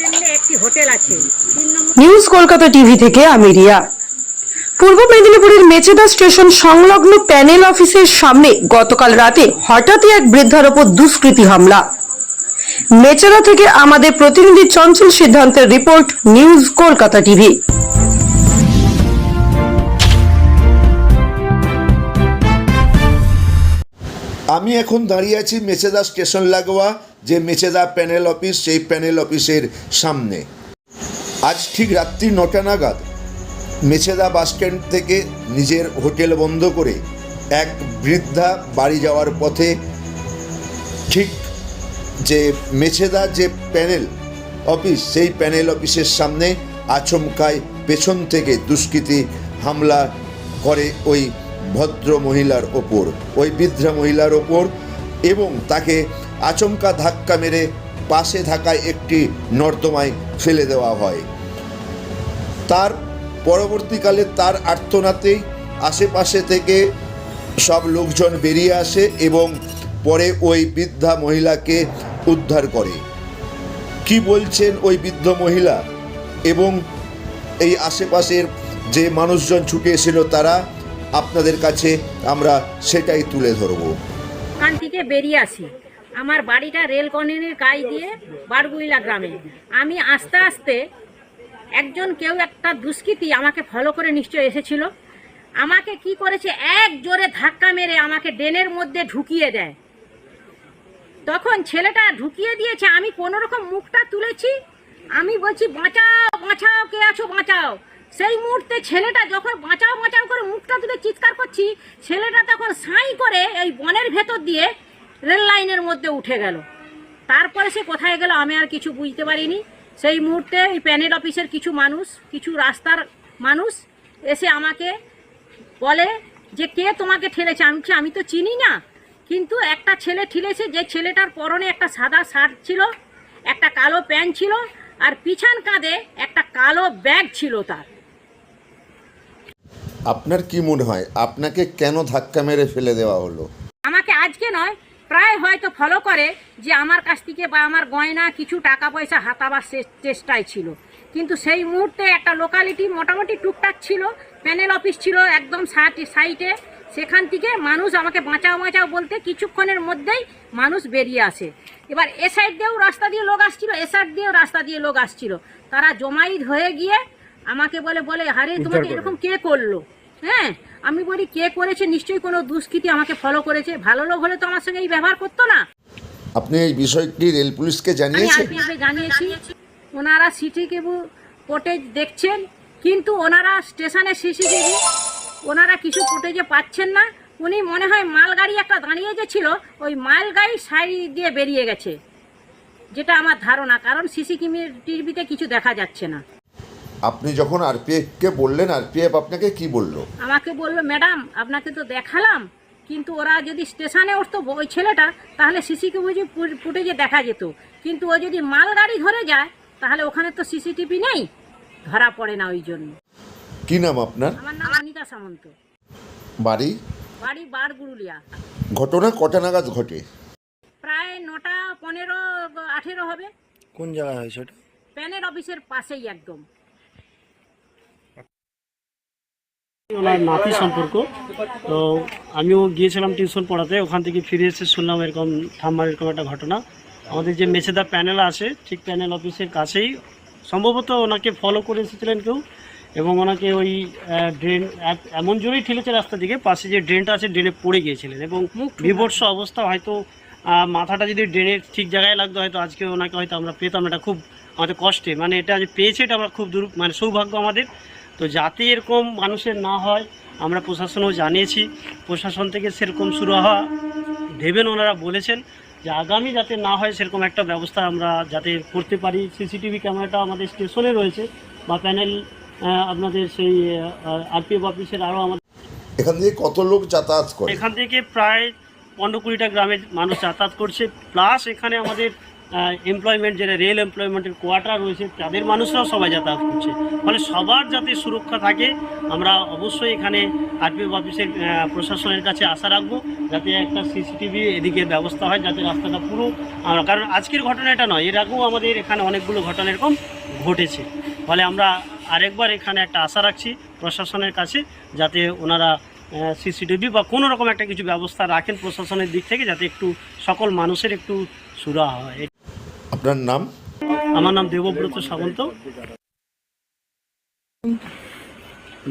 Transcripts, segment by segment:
স্ট্যান্ডে একটি হোটেল আছে। নিউজ কলকাতা টিভি থেকে আমি রিয়া। পূর্ব মেদিনীপুরের মেচেদা স্টেশন সংলগ্ন প্যানেল অফিসের সামনে গতকাল রাতে হঠাৎই এক বৃদ্ধার ওপর দুষ্কৃতী হামলা। মেচেদা থেকে আমাদের প্রতিনিধি চঞ্চল সিদ্ধান্তের রিপোর্ট নিউজ কলকাতা টিভি। আমি এখন দাঁড়িয়ে আছি মেচেদা স্টেশন লাগোয়া। যে মেচেদা প্যানেল অফিস, সেই প্যানেল অফিসের সামনে। আজ ঠিক রাত্রি নটা নাগাদ মেছেদা বাসস্ট্যান্ড থেকে নিজের হোটেল বন্ধ করে এক বৃদ্ধা বাড়ি যাওয়ার পথে ঠিক যে মেছেদা যে প্যানেল অফিস, সেই প্যানেল অফিসের সামনে আচমকায় পেছন থেকে দুষ্কৃতী হামলা করে ওই ভদ্র মহিলার ওপর, ওই বৃদ্ধা মহিলার ওপর এবং তাকে আচমকা ধাক্কা মেরে পাশে থাকায় একটি নর্দমায় ফেলে দেওয়া হয়। তার পরবর্তীকালে তার আর্তনাতেই আশেপাশে থেকে সব লোকজন বেরিয়ে আসে এবং পরে ওই বৃদ্ধা মহিলাকে উদ্ধার করে। কি বলছেন ওই বৃদ্ধ মহিলা? এবং এই আশেপাশের যে মানুষজন ছুটে এসেছিল তারা, আপনাদের কাছে আমরা সেটাই তুলে ধরবো। ওখান থেকে বেরিয়ে আসি। আমার বাড়িটা রেল কলোনির গায়ে দিয়ে বারগুইলা গ্রামে। আমি আস্তে আস্তে একজন কেউ একটা দুষ্কৃতী আমাকে ফলো করে নিশ্চয় এসেছিল। আমাকে কি করেছে? এক জোরে ধাক্কা মেরে আমাকে ড্রেনের মধ্যে ঢুকিয়ে দেয়। তখন ছেলেটা ঢুকিয়ে দিয়েছে, আমি কোনো রকম মুখটা তুলেছি। আমি বলছি, বাঁচাও বাঁচাও, কে আছো? বাঁচাও। সেই মুহূর্তে ছেলেটা যখন বাঁচাও বাঁচাও করে মুখটা তুলে চিৎকার করছি, ছেলেটা তখন সাই করে এই বনের ভেতর দিয়ে রেল লাইনের মধ্যে উঠে গেল। তারপরে সে কোথায় গেল আমি আর কিছু বুঝতে পারিনি। সেই মুহূর্তে এই প্যানেল অফিসের কিছু মানুষ কিছু রাস্তার মানুষ এসে আমাকে বলে যে কে তোমাকে ঠেলেছে? আমি বলছি, আমি তো চিনি না। কিন্তু একটা ছেলে ঠেলেছে যে ছেলেটার পরনে একটা সাদা শার্ট ছিল একটা কালো প্যান্ট ছিল আর পিছন কাঁধে একটা কালো ব্যাগ ছিল তার। আপনার কি মনে হয়? আপনাকে কেন ধাক্কা মেরে ফেলে দেওয়া হলো? আমাকে আজকে নয় প্রায় হয়তো ফলো করে যে আমার কাছ থেকে বা আমার গয়না কিছু টাকা পয়সা হাতাবার চেষ্টায় ছিল। কিন্তু সেই মুহূর্তে একটা লোকালিটি মোটামুটি টুকটাক ছিল প্যানেল অফিস ছিল একদম সাইটে সাইটে সেখান থেকে মানুষ আমাকে বাঁচাও বাঁচাও বলতে কিছুক্ষণের মধ্যেই মানুষ বেরিয়ে আসে। এবার এ সাইড দিয়েও রাস্তা দিয়ে লোক আসছিল এ সাইড দিয়েও রাস্তা দিয়ে লোক আসছিল। তারা জমাইত হয়ে গিয়ে আমাকে বলে বলে হারে তোমাকে এরকম কে করল? হ্যাঁ আমি বলি কে করেছে নিশ্চয়ই কোনো দুষ্কৃতী আমাকে ফলো করেছে। ভালো লোক হলে তো আমার সঙ্গে এই ব্যবহার করতো না। আপনি এই বিষয়টি রেল পুলিশকে আমি জানিয়েছেন? আরপিএফে জানিয়েছি ওনারা সিসিটিভি ফুটেজ দেখছেন কিন্তু ওনারা স্টেশনে সিসিটিভি ওনারা কিছু ফুটেজে পাচ্ছেন না। উনি মনে হয় মালগাড়ি একটা দাঁড়িয়ে যে ছিল ওই মালগাড়ি সাইড দিয়ে বেরিয়ে গেছে যেটা আমার ধারণা কারণ সিসি টিভিতে কিছু দেখা যাচ্ছে না। আপনি যখন আরপিএফকে বললেন আরপিএফ আপনাকে কি বলল? আমাকে বলল ম্যাডাম আপনাকে তো দেখালাম কিন্তু ওরা যদি স্টেশনে উঠতো ওই ছেলেটা তাহলে সিসিটিভি ফুটেজে দেখা যেত। কিন্তু ও যদি মালগাড়ি ধরে যায় তাহলে ওখানে তো সিসিটিভি নেই। ধরা পড়ে না ওই জন্য। কি নাম আপনার? আমার নাম অনিতা সামন্ত। বাড়ি? বাড়ি বারগুরুলিয়া। ঘটনা কটা নাগাদ ঘটে? প্রায় নটা পনেরো আঠেরো হবে। কোন জায়গায় হয়েছে ওটা প্যানের অফিসের পাশেই একদম। ওনার নাতি সম্পর্ক। তো আমিও গিয়েছিলাম টিউশন পড়াতে ওখান থেকে ফিরে এসে শুনলাম এরকম ঠাম্মার এরকম একটা ঘটনা। আমাদের যে মেছেদা প্যানেল আছে ঠিক প্যানেল অফিসের কাছেই সম্ভবত ওনাকে ফলো করে এসেছিলেন কেউ এবং ওনাকে ওই ড্রেন এমন জোরেই ঠেলেছে রাস্তা দিকে পাশে যে ড্রেনটা আছে ড্রেনে পড়ে গিয়েছিলেন। এবং বিভৎস অবস্থা হয়তো মাথাটা যদি ড্রেনের ঠিক জায়গায় লাগতো হয়তো আজকে ওনাকে হয়তো আমরা পেতাম এটা খুব আমাদের কষ্টে। মানে এটা যে পেয়েছে এটা আমরা খুব দূর মানে সৌভাগ্য আমাদের। তো যাতে এরকম মানুষের না হয় আমরা প্রশাসনও জানিয়েছি। প্রশাসন থেকে সেরকম শুরু হওয়া দেবেন ওনারা বলেছেন যে আগামী যাতে না হয় সেরকম একটা ব্যবস্থা আমরা যাতে করতে পারি। সিসিটিভি ক্যামেরাটা আমাদের স্টেশনে রয়েছে বা প্যানেল আপনাদের সেই আরপিএফ অফিসের আরও আমাদের এখান থেকে কত লোক যাতায়াত করে? এখান থেকে প্রায় পনেরো কুড়িটা গ্রামের মানুষ যাতায়াত করছে। প্লাস এখানে আমাদের এমপ্লয়মেন্ট যেটা রেল এমপ্লয়মেন্টের কোয়ার্টার রয়েছে, তাদের মানুষরাও সবাই যাতায়াত করছে। ফলে সবার যাতে সুরক্ষা থাকে, আমরা অবশ্যই এখানে আরপিএফ অফিসের প্রশাসনের কাছে আশা রাখব, যাতে একটা সিসিটিভি এদিকে ব্যবস্থা হয়, যাতে রাস্তাটা পুরো কারণ আজকের ঘটনা এটা নয়, এর আগেও আমাদের এখানে অনেকগুলো ঘটনা এরকম ঘটেছে। ফলে আমরা আরেকবার এখানে একটা আশা রাখছি প্রশাসনের কাছে, যাতে ওনারা সিসিটিভি বা কোনো রকম একটা কিছু ব্যবস্থা রাখেন প্রশাসনের দিক থেকে, যাতে একটু সকল মানুষের একটু সুরা হয়। আপনার নাম? আমার নাম দেবব্রত সামন্ত।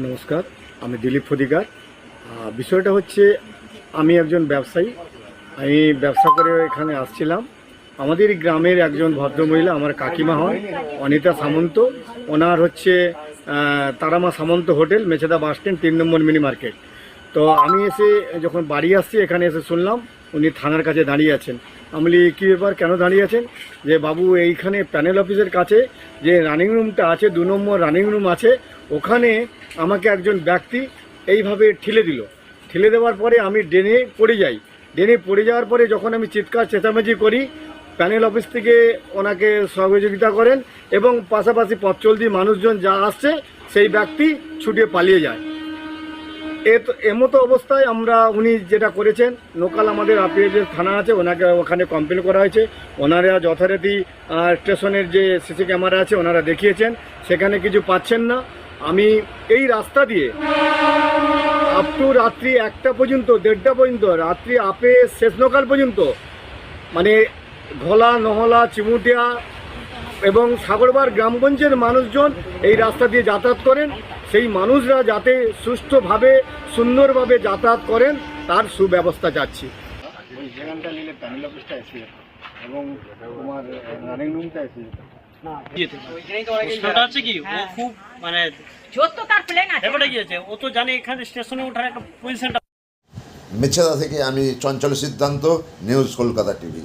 নমস্কার আমি দিলীপ ফদিকার বিষয়টা হচ্ছে আমি একজন ব্যবসায়ী। আমি ব্যবসা করে এখানে আসছিলাম। আমাদের গ্রামের একজন ভদ্রমহিলা আমার কাকিমা হয় অনিতা সামন্ত। ওনার হচ্ছে Tarama Samanta hotel Mecheda bus stand তিন নম্বর মিনি মার্কেট। তো আমি এসে যখন বাড়ি আসছি এখানে এসে শুনলাম উনি থানার কাছে দাঁড়িয়ে আছেন। আমি বলি কী ব্যাপার, কেন দাঁড়িয়ে আছেন যে বাবু এইখানে প্যানেল অফিসের কাছে যে রানিং রুমটা আছে, দু নম্বর রানিং রুম আছে, ওখানে আমাকে একজন ব্যক্তি এইভাবে ঠেলে দিল। ঠেলে দেওয়ার পরে আমি ড্রেনে পড়ে যাই। ড্রেনে পড়ে যাওয়ার পরে যখন আমি চিৎকার, চেঁচামেচি করি, প্যানেল অফিস থেকে ওনাকে সহযোগিতা করেন এবং পাশাপাশি পথ চলতি মানুষজন যা আসছে, সেই ব্যক্তি ছুটে পালিয়ে যায়। এমতো অবস্থায় আমরা, উনি যেটা করেছেন, লোকাল আমাদের আপিএল যে থানা আছে, ওনাকে ওখানে কমপ্লেন করা হয়েছে। ওনারা যথারীতি স্টেশনের যে সিসি ক্যামেরা আছে, ওনারা দেখিয়েছেন। সেখানে কিছু পাচ্ছেন না। আমি এই রাস্তা দিয়ে আপ টু রাত্রি একটা পর্যন্ত, দেড়টা পর্যন্ত, রাত্রি আপে শেষ নকাল পর্যন্ত মানে ঘোলা, নহলা, চিমুটিয়া এবং সাগরবার গ্রামগঞ্জের মানুষজন এই রাস্তা দিয়ে যাতায়াত করেন। সেই মানুষরা যাতে সুষ্ঠুভাবে সুন্দরভাবে যাতায়াত করেন তার সুব্যবস্থা চাচ্ছি। যেখানটা নিলে প্যানেল অফিসটা এসে এবং তোমার রানিং রুমটা এসে না ইয়েতে না। প্রশ্নটা হচ্ছে কি? ও খুব মানে গিয়েছে ও তো জানে এখানে স্টেশনে ওঠার একটা পজিশনটা মেছেদা থেকে আমি চঞ্চল সিদ্ধান্ত নিউজ কলকাতা টিভি।